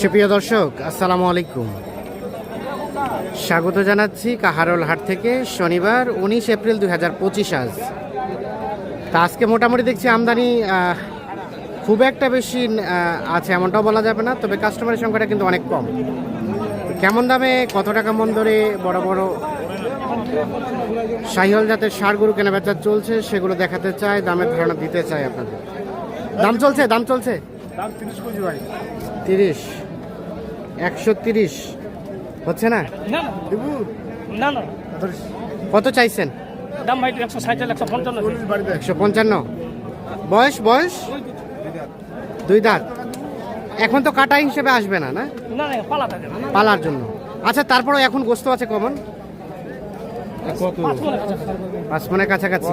সুপ্রিয় দর্শক, আসসালামু আলাইকুম। স্বাগত জানাচ্ছি কাহারোল হাট থেকে, শনিবার, উনিশ এপ্রিল দুই হাজার পঁচিশ আজ। তা আজকে মোটামুটি দেখছি আমদানি খুব একটা বেশি আছে এমনটাও বলা যাবে না, তবে কাস্টমারের সংখ্যাটা কিন্তু অনেক কম। কেমন দামে, কত টাকা মন ধরে বড় বড় সাহিওয়াল জাতের সার গরু কেনা বেচা চলছে, সেগুলো দেখাতে চাই, দামের ধারণা দিতে চাই আপনাদের। দাম চলছে দাম চলছে? দাম তিরিশ কেজি ভাই। তিরিশ। একশো তিরিশ। হচ্ছে না? না না। না কত চাইছেন? দাম ভাই একশো ষাট একশো পঞ্চান্ন একশো পঞ্চান্ন। বয়স বয়স? দুই দাঁত। এখন তো কাটা হিসেবে আসবে না না? পালার জন্য। আচ্ছা তারপরেও এখন গোস্ত আছে কমন? মনে পাঁচ মনের কাছাকাছি।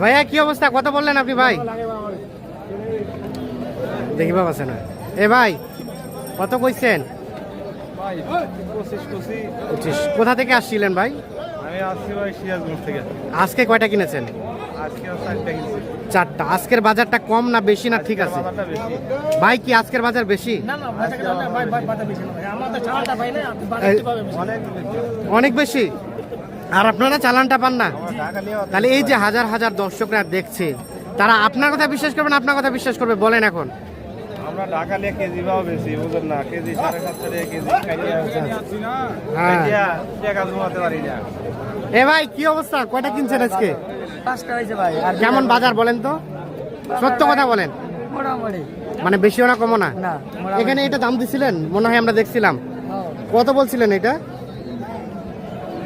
ভাইয়া কি অবস্থা কত বললেন আপনি ভাই দেখি বাবা আছে না এ ভাই কত কইছেন কোথা থেকে আসছিলেন ভাই আমি আসছি ভাই সিরাজগঞ্জ থেকে আজকে কয়টা কিনেছেন চারটা আজকের বাজারটা কম না বেশি না ঠিক আছে ভাই কি আজকের বাজার বেশি অনেক বেশি আর আপনারা চালানটা পান না? তাহলে এই যে হাজার হাজার দর্শকরা দেখছে তারা আপনার কথা বিশ্বাস করবে না আপনার কথা বিশ্বাস করবে? বলেন এখন। আমরা ঢাকা নিয়ে কেজি পাও বেশি বুঝলেন না? কেজি সাড়ে সাতশো টাকা কেজি কাটিয়া হ্যাঁ। কাটিয়া টাকা জমাতে পারি না। এ ভাই কি অবস্থা? কয়টা কিনছেন আজকে? পাঁচটা হয়েছে ভাই আর কেমন বাজার বলেন তো? সত্য কথা বলেন। মানে বেশিও না কমও না? না এখানে এটা দাম দিছিলেন? মনে হয় আমরা দেখছিলাম। কত বলছিলেন এটা এটা ভাই চল্লিশ বলছি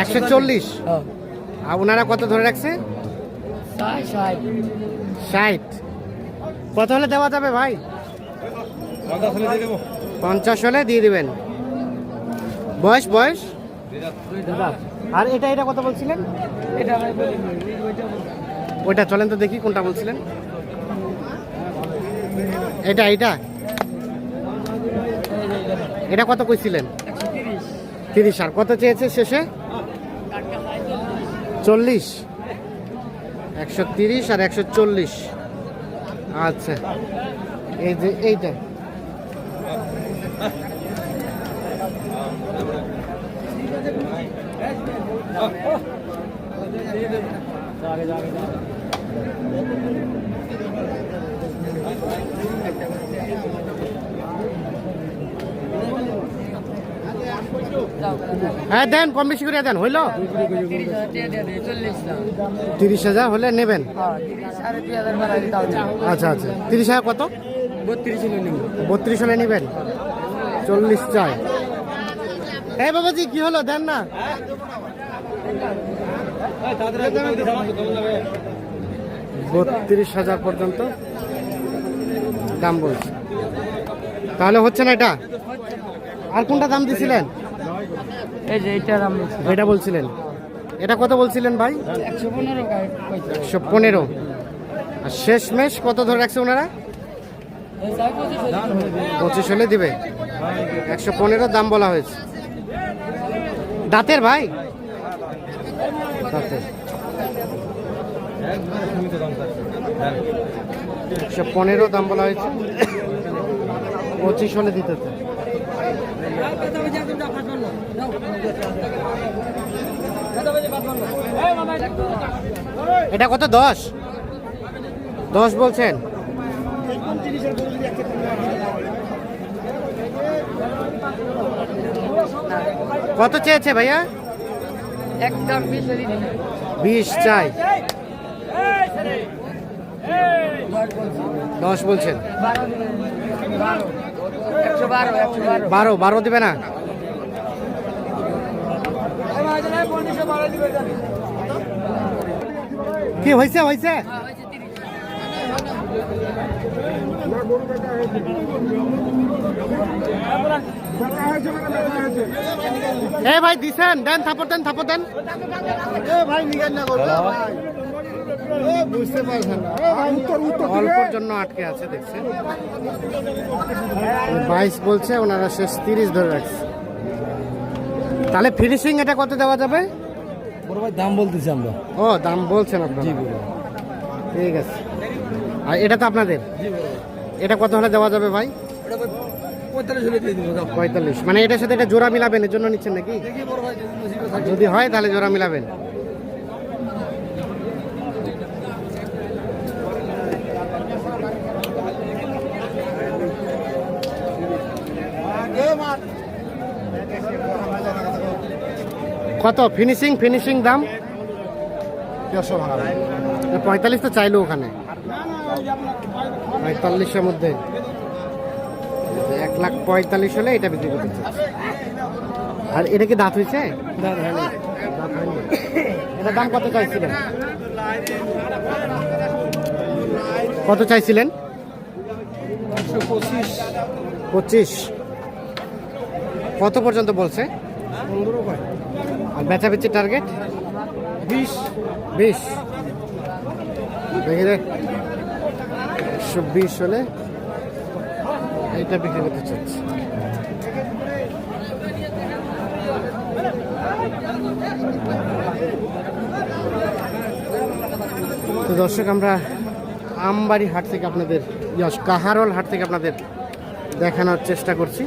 একশো চল্লিশ? আর ওনারা কত ধরে রাখছে? ষাট কত হলে দেওয়া যাবে ভাই? পঞ্চাশ হলে দিয়ে দেবো। পঞ্চাশ হলে দিয়ে দিবেন। বয়স বয়স? আর এটা এটা কত বলছিলেন? এটা ভাই বলি ওইটা চলেন তো দেখি কোনটা বলছিলেন। এটা এটা? এটা কত কইছিলেন? তিরিশ, আর কত চেয়েছে শেষে? চল্লিশ। একশো তিরিশ আর একশো চল্লিশ। আচ্ছা। এই যে এইটা। হ্যাঁ দেন, কম বেশি করে দেন, হইল? তিরিশ হাজার হলে নেবেন। আচ্ছা আচ্ছা। তিরিশ হাজার কত? বত্রিশ হলে নেবেন। চল্লিশ চাই। এই বাবাজি, কি হলো? দেন না। বত্রিশ হাজার পর্যন্ত দাম বলছে। তাহলে হচ্ছে না এটা? আর কোনটা দাম দিছিলেন? এই যে এইটার আমি এটা বলছিলেন। এটা কত বলছিলেন ভাই? একশো পনেরো। আর শেষ মেশ কত ধরে রাখছে ওনারা? পঁচিশ হলে দিবে। একশো পনেরো দাম বলা হয়েছে। দাঁতের ভাই? দাঁতের। একশো পনেরো দাম বলা হয়েছে। পঁচিশ হলে দিতে। এটা কত দশ? দশ বলছেন? কত চেয়েছে ভাইয়া? একদম বিশ চাই। দশ বলছেন। বারো বারো দিবে না? কি হয়েছে হয়েছে এ ভাই দিছেন দেন থাপড় দেন থাপড় দেন। অল্পর জন্য আটকে আছে দেখছেন? বাইশ বলছে ওনারা শেষ তিরিশ ধরে রাখছে। তাহলে ফিনিশিং এটা কত দেওয়া যাবে? বড় ভাই দাম বলতেছি আমরা। ও দাম বলছেন আপনারা? ঠিক আছে। আর এটা তো আপনাদের? এটা কত হলে দেওয়া যাবে ভাই? পঁয়তাল্লিশ মানে এটার সাথে এটা জোড়া মিলাবেন এর জন্য নিচ্ছেন নাকি? যদি হয় তাহলে জোড়া মিলাবেন। কত? ফিনিশিং ফিনিশিং দাম? পঁয়তাল্লিশ তো চাইলো ওখানে। পঁয়তাল্লিশের মধ্যে। এক লাখ পঁয়তাল্লিশ হলে এটা বিক্রি করতে আর এটা কি দাঁত হয়েছে? এটার দাম কত চাইছিলেন? কত চাইছিলেন? পঁচিশ। কত পর্যন্ত বলছে? বেচা বেচি টার্গেট বিশ। বিশ। দেখি একশো বিশ হলে এইটা বিক্রি করতে চাচ্ছি। তো দর্শক আমরা আমবাড়ি হাট থেকে আপনাদের ইয়স কাহারল হাট থেকে আপনাদের দেখানোর চেষ্টা করছি।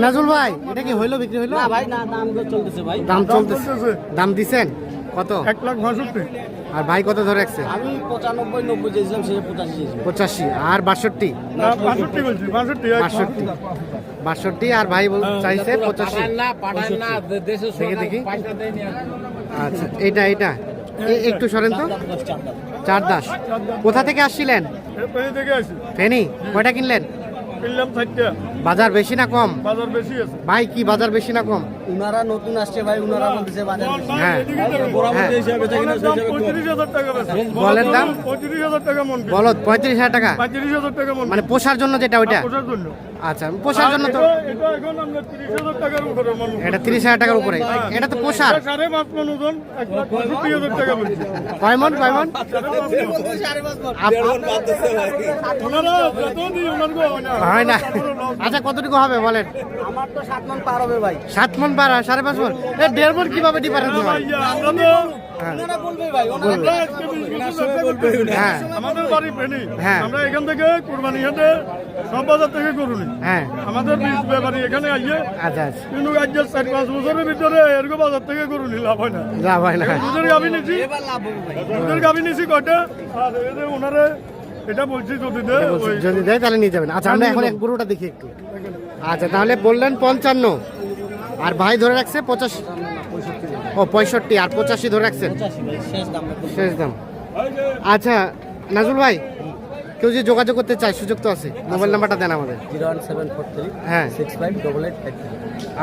নাজুল ভাই এটা কি হইল বিক্রি হইল? ভাই না দাম তো চলতেছে ভাই। দাম চলতেছে। দাম দিছেন? কত? এক লাখ বাষট্টি। আর ভাই কত ধরে রাখছে? আমি পঁচানব্বই নব্বই চেয়েছিলাম সে পঁচাশি পঁচাশি। আর বাষট্টি? বাষট্টি বলছি বাষট্টি বাষট্টি। বাষট্টি। আর ভাই বল- চাইছে পঁচাশি। দেখি দেখি। আচ্ছা এইটা এইটা। একটু সরেন তো। চার দাস কোথা থেকে আসছিলেন? ফেনি। কয়টা কিনলেন? বাজার বেশি না কম? বাজার বেশি আছে ভাই কি বাজার বেশি না কম? উনারা নতুন আসছে ভাই উনারা বলতেছে বাজার হ্যাঁ। হ্যাঁ। বলের দাম। পঁয়ত্রিশ হাজার টাকা মন। পঁয়ত্রিশ হাজার টাকা। পঁয়ত্রিশ হাজার টাকা মানে। পোষার জন্য যেটা ওইটা? পোষার জন্য। আচ্ছা পোষার জন্য তো এটা- এখন আমরা টাকার উপরে মানুষ এটা তিরিশ হাজার টাকার উপরে। এটা তো পোষার। সাড়ে পাঁচ মন ওজন টাকা বলছি। কয় মন কয় মন? হয় না। আচ্ছা কতটুকু হবে বলেন? আমার তো সাত মন পার হবে ভাই। সাত মন পার সাড়ে পাঁচ মন। এ দেড় মন কীভাবে ডিফারেন্স হয়? আমরা তো হ্যাঁ। বলবে ভাই ওনারা। হ্যাঁ। আমাদের বাড়ি ফেনি হ্যাঁ। আমরা এখান থেকে কুরবানি হাটে সব বাজার থেকে করুনি। হ্যাঁ। আমাদের বীজ ব্যাপারী এখানে আইয়ে আচ্ছা আচ্ছা। কিন্তু আজ চার পাঁচ বছরের ভিতরে এরকম বাজার থেকে করুনি লাভ হয় না। যা ভাই না। দুধের গাভি নিছি। এবার লাভ দুধের গাভি নিছি কয়টা? আর এই ওনারে এটা বলছি যদি দে যদি দেয় তাহলে নিয়ে যাবেন। আচ্ছা আমরা এখন এক গরুটা দেখি একটু। আচ্ছা তাহলে বললেন পঞ্চান্ন। আর ভাই ধরে রাখছে পঁচাশি ও পঁয়ষট্টি। আর পঁচাশি ধরে রাখছেন? শেষ দাম। আচ্ছা নাজুল ভাই কেউ যদি যোগাযোগ করতে চায় সুযোগ তো আছে। মোবাইল নাম্বারটা দেন আমাদের। Zero one seven four three হ্যাঁ। Six five double eight five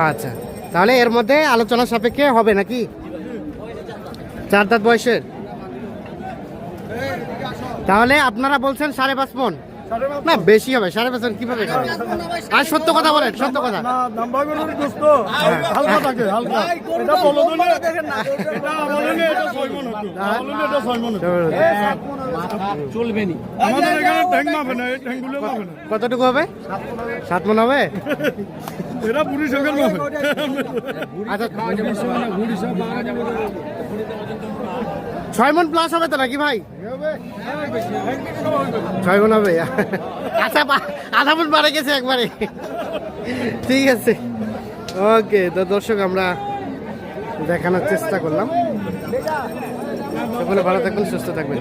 আচ্ছা। তাহলে এর মধ্যে আলোচনা সাপেক্ষে হবে নাকি? চার দাঁত বয়সের। তাহলে আপনারা বলছেন সাড়ে পাঁচ মন। না বেশি হবে সাড়ে পাঁচ কীভাবে খাবে? আর সত্য কথা বলেন সত্য কথা। হালকা থাকে হালকা। এটা বলো মন মন চলবে নি আমাদের এখানে ট্যাঙ্ক মাপে না এই ট্যাঙ্কগুলো মাপে না। কতটুকু হবে? সাত মন হবে? এরা মাপে। আচ্ছা। ছয় মন প্লাস হবে তো নাকি ভাই? ছয় মন হবে আচ্ছা বা- আধা মন বাড়ে গেছে একবারে। ঠিক আছে। ওকে, তো দর্শক, আমরা দেখানোর চেষ্টা করলাম। সকলে ভালো থাকবেন, সুস্থ থাকবেন।